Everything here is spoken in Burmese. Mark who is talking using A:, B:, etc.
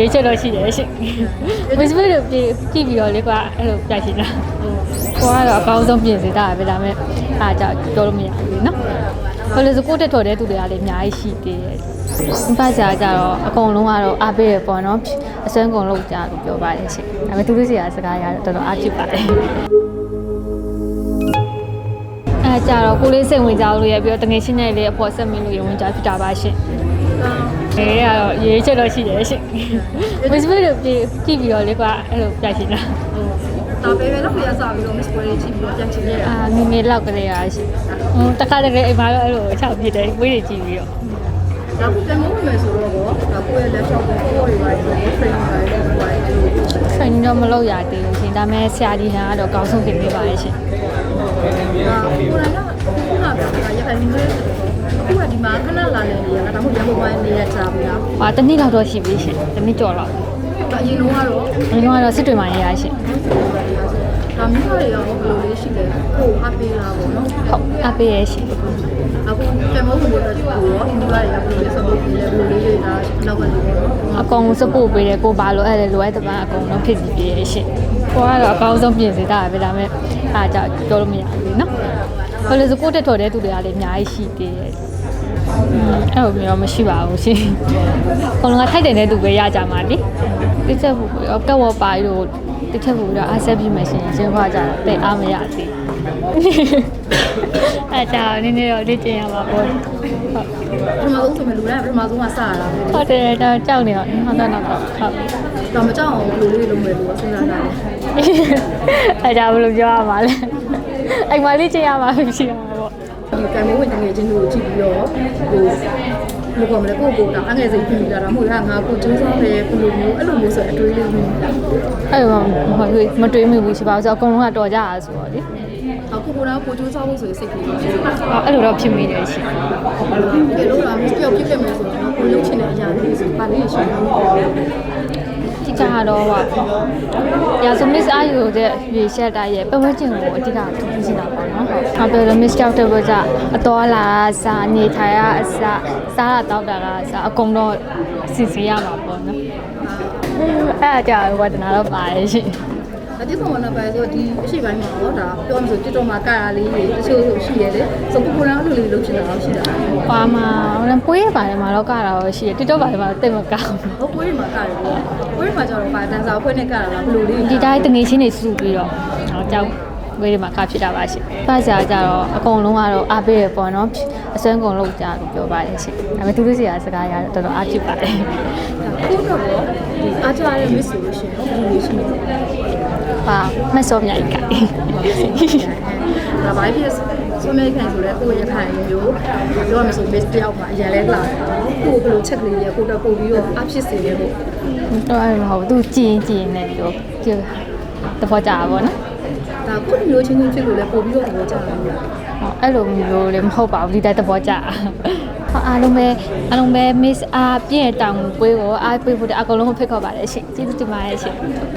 A: ရေးချက်တော့ရှိတယ်ရှင်ဝစ်စပစ်ကိုကြည့်ကြည့်ပြီးတော့လေကွာအဲ့လိုပြရှိတာကိုကတော့အကောင်းဆုံးပြင်စေတာပဲဒါပေမဲ့အားကြောင့်ပြောလို့မရဘူးလေနော်ဘာလို့လဲဆိုကိုတက်တော်တဲ့သူတွေကလည်းအများကြီးရှိသေးတယ်ဒီပါစာကြတော့အကုန်လုံးကတော့အားပေးရပေါ့နော်အစွမ်းကုန်လုံးကြလို့ပြောပါတယ်ရှင်ဒါပေမဲ့သူတို့စီကစကားရတော့တော်တော်အားဖြစ်ပါတယ်အဲကြတော့ကိုလေးစိတ်ဝင်ကြလို့ရပြီးတော့တငယ်ချင်းနဲ့လေးအဖို့ဆက်မင်းလို့ရဝင်ကြဖြစ်တာပါရှင် အဲကတော့ရေးချက်တော့ရှိတယ်ရှင်ဝစ်စပစ်ကိုကြည့်ကြည့်ပြီးတော့လေကွာအဲ့လိုပြရှိတာ
B: ဒါပဲပဲတော့ပြရစားပြီးတော့ miss ပွဲလေးကြည့်ပြီးတော့ပြန်ချင်ခဲ့ရ
A: အာငငယ်လောက်ကလေးရရှင်ဟိုတခါတည်းအိမ်မှာတော့အဲ့လိုချောက်ပြတယ်ဝေးတွေကြည့်ပြီးတော့
B: ဒါကပြန်မို့မယ်ဆိုတော့ပေါ့ဒါကိုယ့်ရဲ့ laptop ကိုကိုယ့်ရဲ့ device ကို frame ပါလေးပါလေးအဲ့လို
A: training တော့မလုပ်ရသေးဘူးရှင်ဒါပေမဲ့ဆရာကြီးဟန်ကတော့ကောင်းဆုံးပြင်ပေးပါရဲ့ရှင်
B: ဒါကိုယ်က မှာခဏလာနေနေရတာဒါမှမဟုတ်ရန်ကုန်ပိုင်းနေရချာပြီလား
A: ဟာတစ်နှစ်လောက်တော့ရှိပြီရှင်တစ်နှစ်ကျော်လောက်
B: အရင်လုံးကတော့
A: အရင်ကတော့စစ်တွေမှာရရရှင်
B: ဒါမျိုးတွေရောဘယ်လိုလေးရှိလဲကိုအပေးလာပေါ့နော်
A: ဟုတ်အပေးရဲ့ရှင်
B: အခုပြန်မို့ဖို့တော့ကိုရောဒီမှာရဘယ်လိုလေးစပုတ်ပြီးလဲဘယ်လိုလေးတွေဒါနောက်ကနေပေါ့နော်
A: အကောင်စပို့ပေးတယ်ကိုဘာလို့အဲ့လေလိုအပ်တဲ့ပန်းအကောင်တော့ဖြစ်စီပေးရဲ့ရှင်ကိုကတော့အကောင်းဆုံးပြင်စေတာပဲဒါပေမဲ့အားကြောင့်ပြောလို့မရဘူးလေနော်ဘာလို့လဲဆိုကိုတက်တော်တဲ့သူတွေကလည်းအများကြီးရှိသေးတယ် အဲ့လိုမျိုးမရှိပါဘူးရှင်။ဘလုံးကထိုက်တယ်တဲ့သူပဲရကြမှာလေ။တစ်ချက်ဘူးရောကက်ဝပါရီတို့တစ်ချက်ဘူးတော့အားဆက်ပြီးမှရှင်ရှင်းခွာကြတာတိတ်အားမရသေး။အဲ့ဒါနည်းနည်းတော့လေ့ကျင့်ရမှာပေါ့။ဟုတ်
B: ပထမဆုံးဆိုရင်လူတိုင်းပထမဆုံးကစရတာပဲ
A: ဟုတ်တယ်တော့ကြောက်နေတော့ဟုတ်တယ်တော့ဟုတ်။
B: ဒါမကြောက်အောင်ဘယ်လိုလေးလုပ်မယ်လို့စဉ်းစားတာလဲ
A: အဲ့ဒါဘယ်လိုပြောရမှာလဲ။အိမ်မှာလေ့ကျင့်ရမှာဖြစ်ရမှာပေါ့။
B: ဒီကံမိုးဝင်ငွေချင်းတို့ကြည့်ပြီးတော့ဟိုဘယ်လိုကောမလဲကိုကိုတာအငယ်စိတ်ပြီးလာတာမဟုတ်လားငါကိုကျိုးစားတယ်ဘယ်လိုမျိုးအဲ့လိုမျိုးဆိုအတွေးလေးမျိုး
A: အဲ့တော့မတွေးမိဘူးရှိပါဘူးဆိုတော့အကုန်လုံးကတော်ကြတာဆိုတော့လေ
B: အခုကိုတော့ကိုကျိုးစားဖို့ဆိုရင်စိတ်ကြီးဖြစ်တယ်
A: ဟောအဲ့လိုတော့ဖြစ်မိတယ်ရှင်
B: ဒီလိုတော့မပြောပြခဲ့မယ်ဆိုတော့ကိုလုံးချင်တဲ့အရာလေးဆိုပါလေးရှိတယ်
A: ဒီ ကကတော့ဟောရာဇမစ်အာယူတဲ့ရေရှက်တာရဲ့ပတ်ဝန်းကျင်ကိုအဓိကထူးချင်တာပေါ့နော်ဟုတ်။ဟုတ်တယ်မစ်ကြောက်တဲ့ဘက်ကအတော်လာစားနေထိုင်ရအစစားတာတောက်တာကအစအကုန်တော့စီစီရမှာပေါ့နော်။အဲ့အကြဝဒနာတော့ပါရဲ့ရှင်
B: အတိဆုံးမနာပါဆိုဒီအရှိပိုင်းမှာတော့ဒါပြောမှဆိုတစ်တော်မှာကရာလေးတွေတချို့ဆိုရှိရတယ်ဆိုကိုကိုတော့အဲ့လိုလေးလုပ်ချင်တာတော့ရှိတာ။
A: ပါမှာပွဲရပါတယ်မှာတော့ကတော့ရှိတယ်တိတော့ပါတယ်မှာတိတ်မကောင်း
B: ဟိုကိုရီမှာကရတယ်ကိုရီမှာကျတော့ဗာတန်စာဖွဲ့နဲ့ကရတာဘယ်လိုလေး
A: ဘူး။ဒီတိုင်းတငယ်ချင်းတွေစုပြီးတော့ဟောကြောက်ဝေးတွေမှာကဖြစ်တာပါရှင်။ပါစာကြတော့အကုန်လုံးကတော့အားပေးရပေါ့နော်။အစွမ်းကုန်လုံးကြလို့ပြောပါတယ်ရှင်။ဒါပေမဲ့သူတို့စီကစကားရတော့တော်တော်အားဖြစ်ပါတယ်
B: ကိုတော့ဒီ အားကြရတဲ့ miss ဆိုလို့ရှိရင်ဘယ်လိုလေးရှိလဲ။
A: ပါမဆော့မြိုင်ကဲ
B: ဒါဘာဖြစ်ဆိုမဲခံဆိုလဲကိုရခိုင်မျိုးပြောရမယ်ဆို miss တယောက်မှာအရင်လဲလာကိုဘယ်လိုချက်ကလေးလေးကိုတော့ပို့ပြီးတော့အဖြစ်စေတယ်ပေါ့။
A: တော့အဲ့မဟုတ်သူကြည်ကြည်နေပြီးတော့ကြည့်တဘောကြပါဘောနော်
B: ဒါကိုမျိုးချင်းချင်းဖြစ်လို့လဲပို့ပြီးတော့သဘောကျတယ်။
A: ဟောအဲ့လိုမျိုးလည်းမဟုတ်ပါဘူးဒီတိုင်းတဘောကြ။ဟောအားလုံးပဲအားလုံးပဲ miss အားပြည့်တောင်ပွဲကိုအားပေးဖို့တဲ့အကုန်လုံးဖိတ်ခေါ်ပါတယ်ရှင်။ကျေးဇူးတင်ပါတယ်ရှင်။